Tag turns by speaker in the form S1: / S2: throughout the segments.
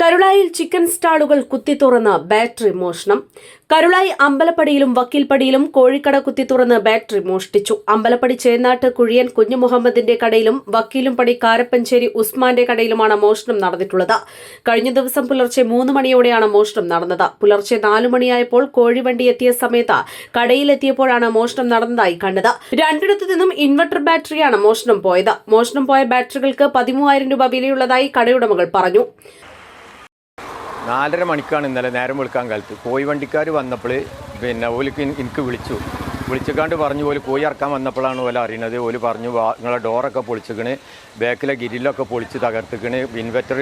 S1: കരുളായിൽ chicken സ്റ്റാളുകൾ കുത്തിത്തുറന്ന് battery മോഷണം. കരുളായി അമ്പലപ്പടിയിലും വക്കീൽപ്പടിയിലും കോഴിക്കട കുത്തിത്തുറന്ന് ബാറ്ററി മോഷ്ടിച്ചു. അമ്പലപ്പടി ചേന്നാട്ട് കുഴിയൻ കുഞ്ഞു മുഹമ്മദിന്റെ കടയിലും വക്കീലും പടി കാരപ്പഞ്ചേരി ഉസ്മാന്റെ കടയിലുമാണ് മോഷണം നടന്നിട്ടുള്ളത്. കഴിഞ്ഞ ദിവസം പുലർച്ചെ മൂന്ന് മണിയോടെയാണ് മോഷണം നടന്നത്. പുലർച്ചെ നാലു മണിയായപ്പോൾ കോഴിവണ്ടി എത്തിയ സമയത്ത് കടയിലെത്തിയപ്പോഴാണ് മോഷണം നടന്നതായി കണ്ടത്. രണ്ടിടത്തു നിന്നും ഇൻവെർട്ടർ ബാറ്ററിയാണ് മോഷണം പോയത്. മോഷണം പോയ ബാറ്ററികൾക്ക് പതിമൂവായിരം രൂപ വിലയുള്ളതായി കടയുടമകൾ പറഞ്ഞു.
S2: നാലര മണിക്കാണ് ഇന്നലെ നേരം വിളിക്കാൻ കാലത്ത്. കോഴി വണ്ടിക്കാർ വന്നപ്പോൾ പിന്നെ ഓലിക്ക് എനിക്ക് വിളിച്ചു. വിളിച്ചിക്കാണ്ട് പറഞ്ഞു ഓൽ കോഴി ഇറക്കാൻ വന്നപ്പോഴാണ് ഓല അറിയണത്. ഓൽ പറഞ്ഞു "വാ, നിങ്ങളെ ഡോറൊക്കെ പൊളിച്ചിക്കണ് ബാക്കിലെ ഗിരിലൊക്കെ പൊളിച്ച് തകർത്തിക്കണ് ഇൻവെർട്ടർ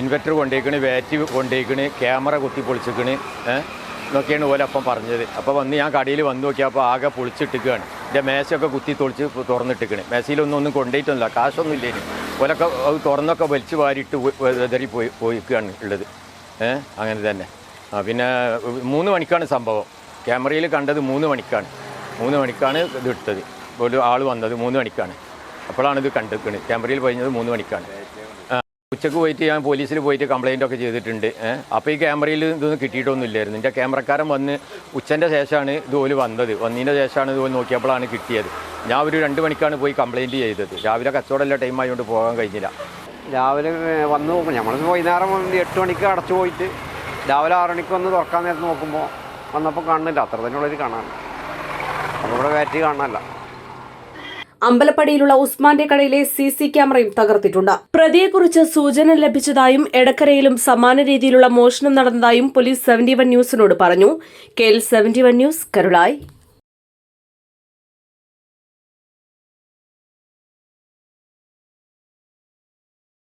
S2: ഇൻവെർട്ടർ കൊണ്ടേക്കണ് ബാറ്റ് കൊണ്ടേക്കണ് ക്യാമറ കുത്തി പൊളിച്ചിക്കണ് എന്നൊക്കെയാണ് ഓലപ്പം പറഞ്ഞത്. അപ്പോൾ വന്ന് ഞാൻ കടയിൽ വന്ന് നോക്കിയപ്പോൾ ആകെ പൊളിച്ചിട്ടിക്കുകയാണ് എന്റെ മേശയൊക്കെ കുത്തി തൊളിച്ച് തുറന്നിട്ടിക്കണ്. മേശയിലൊന്നും ഒന്നും കൊണ്ടുപോയിട്ടൊന്നുമില്ല കാശൊന്നും ഇല്ലേ ഓലൊക്കെ തുറന്നൊക്കെ വലിച്ചു വാരിയിട്ട് പോയി പോയിക്കുകയാണ് ഉള്ളത്. അങ്ങനെ തന്നെ. ആ പിന്നെ മൂന്ന് മണിക്കാണ് സംഭവം. ക്യാമറയിൽ കണ്ടത് മൂന്ന് മണിക്കാണ്. മൂന്ന് മണിക്കാണ് ഇത് എടുത്തത് ഒരു ആൾ വന്നത് മൂന്ന് മണിക്കാണ്. അപ്പോഴാണ് ഇത് കണ്ടിരിക്കുന്നത് ക്യാമറയിൽ കഴിഞ്ഞത് മൂന്ന് മണിക്കാണ്. ഉച്ചയ്ക്ക് പോയിട്ട് ഞാൻ പോലീസിൽ പോയിട്ട് കംപ്ലൈന്റ് ഒക്കെ ചെയ്തിട്ടുണ്ട്. അപ്പോൾ ഈ ക്യാമറയിൽ ഇതൊന്നും കിട്ടിയിട്ടൊന്നും ഇല്ലായിരുന്നു എന്റെ ക്യാമറക്കാരൻ വന്ന് ഉച്ചന്റെ ശേഷമാണ് ഇതുപോലെ വന്നത്. വന്നതിന്റെ ശേഷമാണ് ഇതുപോലെ നോക്കിയപ്പോഴാണ് കിട്ടിയത്. ഞാൻ ഒരു രണ്ട് മണിക്കാണ് പോയി കംപ്ലൈന്റ് ചെയ്തത്. രാവിലെ കച്ചവടമല്ല ടൈം ആയതുകൊണ്ട് പോകാൻ കഴിഞ്ഞില്ല.
S3: രാവിലെ വന്ന് നോക്കും നമ്മൾ വൈകുന്നേരം എട്ട് മണിക്ക് അടച്ചു പോയിട്ട് രാവിലെ ആറ് മണിക്ക് വന്ന് തുറക്കാൻ നേരത്ത് നോക്കുമ്പോൾ വന്നപ്പോൾ കാണുന്നില്ല. അത്ര തന്നെയുള്ളൊരു കാണാൻ. അപ്പോൾ ഇവിടെ ബാറ്ററി കാണാനല്ല.
S1: അമ്പലപ്പടിയിലുള്ള ഉസ്മാന്റെ കടയിലെ സി സി ക്യാമറയും തകർത്തിട്ടുണ്ട്. പ്രതിയെക്കുറിച്ച് സൂചന ലഭിച്ചതായും എടക്കരയിലും സമാന രീതിയിലുള്ള മോഷണം നടന്നതായും പോലീസ് സെവന്റി വൺ ന്യൂസിനോട് പറഞ്ഞു. K L seventy one news Karulayi.